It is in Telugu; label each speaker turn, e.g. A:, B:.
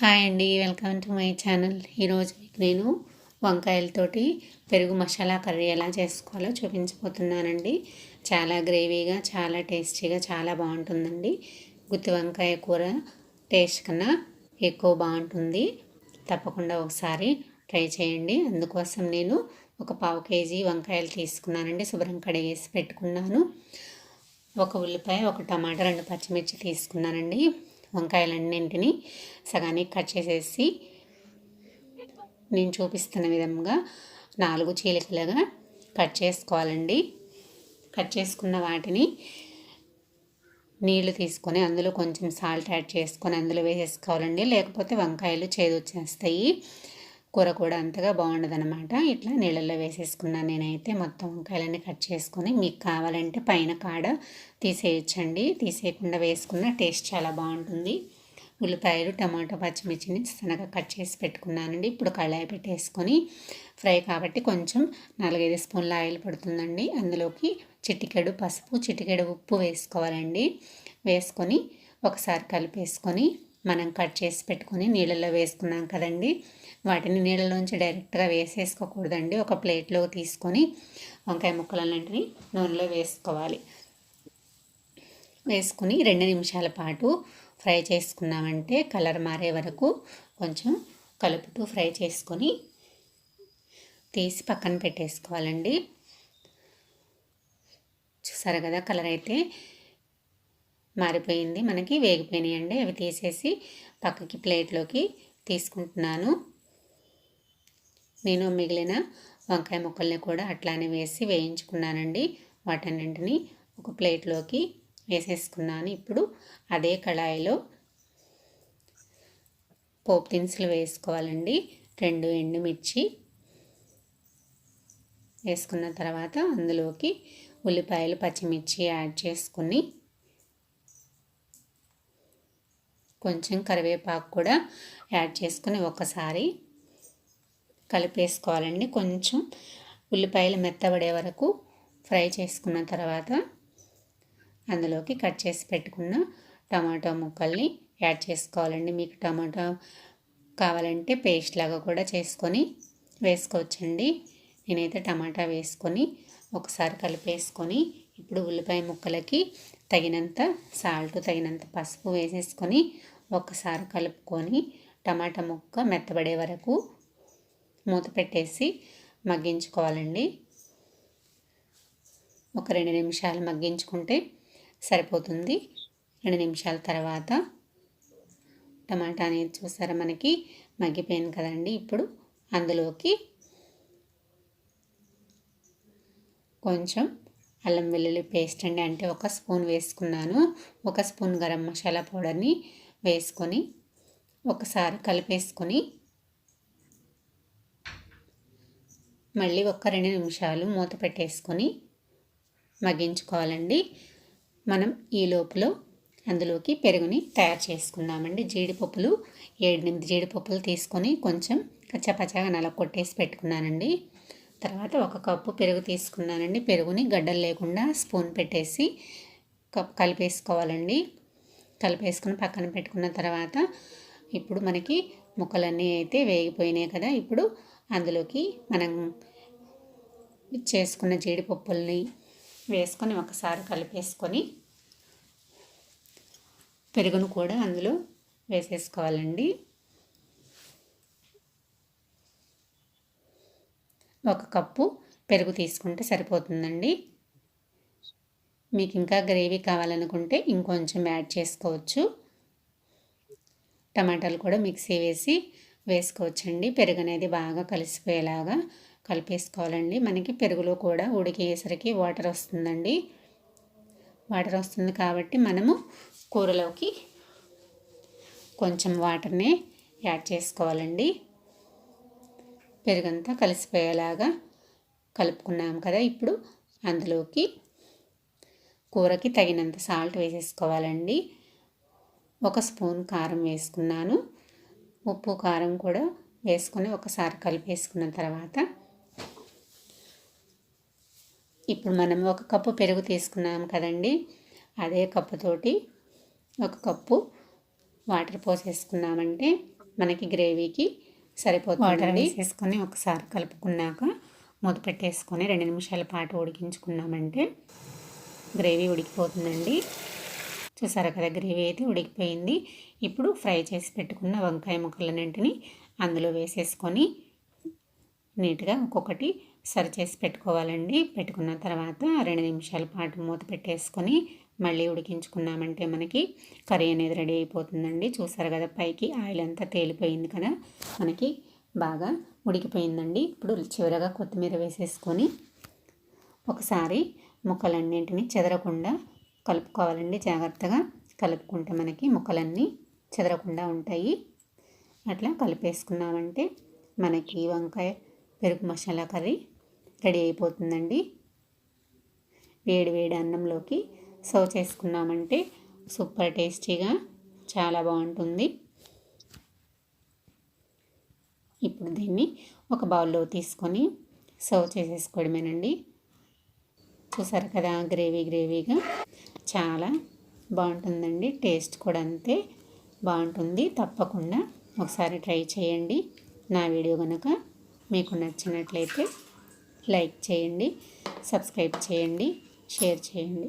A: హాయ్ అండి వెల్కమ్ టు మై ఛానల్. ఈరోజు మీకు నేను వంకాయలతోటి పెరుగు మసాలా కర్రీ ఎలా చేసుకోవాలో చూపించబోతున్నానండి. చాలా గ్రేవీగా చాలా టేస్టీగా చాలా బాగుంటుందండి. గుత్తి వంకాయ కూర టేస్ట్ కన్నా ఎక్కువ బాగుంటుంది. తప్పకుండా ఒకసారి ట్రై చేయండి. అందుకోసం నేను ఒక పావు కేజీ వంకాయలు తీసుకున్నానండి. శుభ్రం కడిగేసి పెట్టుకున్నాను. ఒక ఉల్లిపాయ ఒక టమాటా రెండు పచ్చిమిర్చి తీసుకున్నానండి. వంకాయలన్నింటినీ సగానికి కట్ చేసేసి నేను చూపిస్తున్న విధంగా నాలుగు చీలికలుగా కట్ చేసుకోవాలండి. కట్ చేసుకున్న వాటిని నీళ్ళు తీసుకొని అందులో కొంచెం సాల్ట్ యాడ్ చేసుకొని అందులో వేసేసుకోవాలండి. లేకపోతే వంకాయలు చేదు వచ్చేస్తాయి కూర కూడా అంతగా బాగుండదనమాట ఇట్లా నీళ్ళల్లో వేసేసుకున్నాను నేనైతే మొత్తం వంకాయలన్నీ కట్ చేసుకొని మీకు కావాలంటే పైన కాడ తీసేయచ్చండి. తీసేయకుండా వేసుకున్న టేస్ట్ చాలా బాగుంటుంది. ఉల్లిపాయలు టమాటో పచ్చిమిర్చిని సన్నగా కట్ చేసి పెట్టుకున్నానండి. ఇప్పుడు కళాయి పెట్టేసుకొని ఫ్రై కాబట్టి కొంచెం నాలుగైదు స్పూన్ల ఆయిల్ పడుతుందండి. అందులోకి చిటికెడు పసుపు చిటికెడు ఉప్పు వేసుకోవాలండి. వేసుకొని ఒకసారి కలిపేసుకొని మనం కట్ చేసి పెట్టుకొని నీళ్ళల్లో వేసుకున్నాం కదండి. వాటిని నీళ్ళలోంచి డైరెక్ట్గా వేసేసుకోకూడదండి. ఒక ప్లేట్లో తీసుకొని వంకాయ ముక్కలన్నింటినీ నూనెలో వేసుకోవాలి. వేసుకుని రెండు నిమిషాల పాటు ఫ్రై చేసుకున్నామంటే కలర్ మారే వరకు కొంచెం కలుపుతూ ఫ్రై చేసుకొని తీసి పక్కన పెట్టేసుకోవాలండి. చూసారు కదా కలర్ అయితే మారిపోయింది. మనకి వేగిపోయినాయండి అవి తీసేసి పక్కకి ప్లేట్లోకి తీసుకుంటున్నాను. నేను మిగిలిన వంకాయ ముక్కల్ని కూడా అట్లానే వేసి వేయించుకున్నానండి. వాటన్నింటిని ఒక ప్లేట్లోకి వేసేసుకున్నాను. ఇప్పుడు అదే కళాయిలో పోపు దినుసులు వేసుకోవాలండి. రెండు ఎండుమిర్చి వేసుకున్న తర్వాత అందులోకి ఉల్లిపాయలు పచ్చిమిర్చి యాడ్ చేసుకుని కొంచెం కరివేపాకు కూడా యాడ్ చేసుకుని ఒకసారి కలిపేసుకోవాలండి. కొంచెం ఉల్లిపాయలు మెత్తబడే వరకు ఫ్రై చేసుకున్న తర్వాత అందులోకి కట్ చేసి పెట్టుకున్న టమాటో ముక్కల్ని యాడ్ చేసుకోవాలండి. మీకు టమాటా కావాలంటే పేస్ట్ లాగా కూడా చేసుకొని వేసుకోవచ్చండి. నేనైతే టమాటా వేసుకొని ఒకసారి కలిపేసుకొని ఇప్పుడు ఉల్లిపాయ ముక్కలకి తగినంత సాల్ట్ తగినంత పసుపు వేసేసుకొని ఒకసారి కలుపుకొని టమాటా ముక్క మెత్తబడే వరకు మూత పెట్టేసి మగ్గించుకోవాలండి. ఒక రెండు నిమిషాలు మగ్గించుకుంటే సరిపోతుంది. రెండు నిమిషాల తర్వాత టమాటా అనేది చూసారా మనకి మగ్గిపోయింది కదండి. ఇప్పుడు అందులోకి కొంచెం అల్లం వెల్లుల్లి పేస్ట్ అండి. అంటే ఒక స్పూన్ వేసుకున్నాను. ఒక స్పూన్ గరం మసాలా పౌడర్ని వేసుకొని ఒకసారి కలిపేసుకొని మళ్ళీ ఒక రెండు నిమిషాలు మూత పెట్టేసుకొని మగ్గించుకోవాలండి. మనం ఈ లోపల అందులోకి పెరుగుని తయారు చేసుకుందామండి. జీడిపప్పులు ఏడెనిమిది జీడిపప్పులు తీసుకొని కొంచెం కచ్చపచ్చగా నలకొట్టేసి పెట్టుకున్నానండి. తర్వాత ఒక కప్పు పెరుగు తీసుకున్నానండి. పెరుగుని గడ్డలు లేకుండా స్పూన్ పెట్టేసి కప్ కలిపేసుకోవాలండి. కలిపేసుకుని పక్కన పెట్టుకున్న తర్వాత ఇప్పుడు మనకి ముక్కలన్నీ అయితే వేగిపోయినాయి కదా. ఇప్పుడు అందులోకి మనం చేసుకున్న జీడిపప్పుల్ని వేసుకొని ఒకసారి కలిపేసుకొని పెరుగును కూడా అందులో వేసేసుకోవాలండి. ఒక కప్పు పెరుగు తీసుకుంటే సరిపోతుందండి. మీకు ఇంకా గ్రేవీ కావాలనుకుంటే ఇంకొంచెం యాడ్ చేసుకోవచ్చు. టమాటాలు కూడా మిక్సీ వేసి వేసుకోవచ్చండి. పెరుగు అనేది బాగా కలిసిపోయేలాగా కలిపేసుకోవాలండి. మనకి పెరుగులో కూడా ఉడికేసరికి వాటర్ వస్తుందండి. వాటర్ వస్తుంది కాబట్టి మనము కూరలోకి కొంచెం వాటర్ని యాడ్ చేసుకోవాలండి. పెరుగంతా కలిసిపోయేలాగా కలుపుకున్నాం కదా ఇప్పుడు. అందులోకి కూరకి తగినంత సాల్ట్ వేసేసుకోవాలండి. ఒక స్పూన్ కారం వేసుకున్నాను. ఉప్పు కారం కూడా వేసుకొని ఒకసారి కలిపేసుకున్న తర్వాత ఇప్పుడు మనం ఒక కప్పు పెరుగు తీసుకున్నాం కదండి. అదే కప్పుతోటి ఒక కప్పు వాటర్ పోసేసుకున్నామంటే మనకి గ్రేవీకి సరిపోతుంది వాటర్ వేసేసుకొని ఒకసారి కలుపుకున్నాక మూత పెట్టేసుకొని రెండు నిమిషాల పాటు ఉడికించుకున్నామంటే గ్రేవీ ఉడికిపోతుందండి. చూసారా కదా గ్రేవీ అయితే ఉడికిపోయింది. ఇప్పుడు ఫ్రై చేసి పెట్టుకున్న వంకాయ ముక్కలన్నింటినీ అందులో వేసేసుకొని నీట్గా ఒక్కొక్కటి సరి చేసి పెట్టుకోవాలండి. పెట్టుకున్న తర్వాత రెండు నిమిషాల పాటు మూత పెట్టేసుకొని మళ్ళీ ఉడికించుకున్నామంటే మనకి కర్రీ అనేది రెడీ అయిపోతుందండి. చూసారు కదా పైకి ఆయిల్ అంతా తేలిపోయింది కదా? మనకి బాగా ఉడికిపోయిందండి. ఇప్పుడు చివరగా కొత్తిమీర వేసేసుకొని ఒకసారి ముక్కలన్నింటినీ చెదరకుండా కలుపుకోవాలండి. జాగ్రత్తగా కలుపుకుంటే మనకి ముక్కలన్నీ చెదరకుండా ఉంటాయి. అట్లా కలిపేసుకున్నామంటే మనకి వంకాయ పెరుగు మసాలా కర్రీ రెడీ అయిపోతుందండి. వేడి వేడి అన్నంలోకి సర్వ్ చేసుకున్నామంటే సూపర్ టేస్టీగా చాలా బాగుంటుంది. ఇప్పుడు దీన్ని ఒక బౌల్లో తీసుకొని సర్వ్ చేసేసుకోవడమేనండి. చూసారు కదా గ్రేవీ గ్రేవీగా చాలా బాగుంటుందండి. టేస్ట్ కూడా అంతే బాగుంటుంది. తప్పకుండా ఒకసారి ట్రై చేయండి. నా వీడియో కనుక మీకు నచ్చినట్లయితే లైక్ చేయండి సబ్స్క్రైబ్ చేయండి షేర్ చేయండి.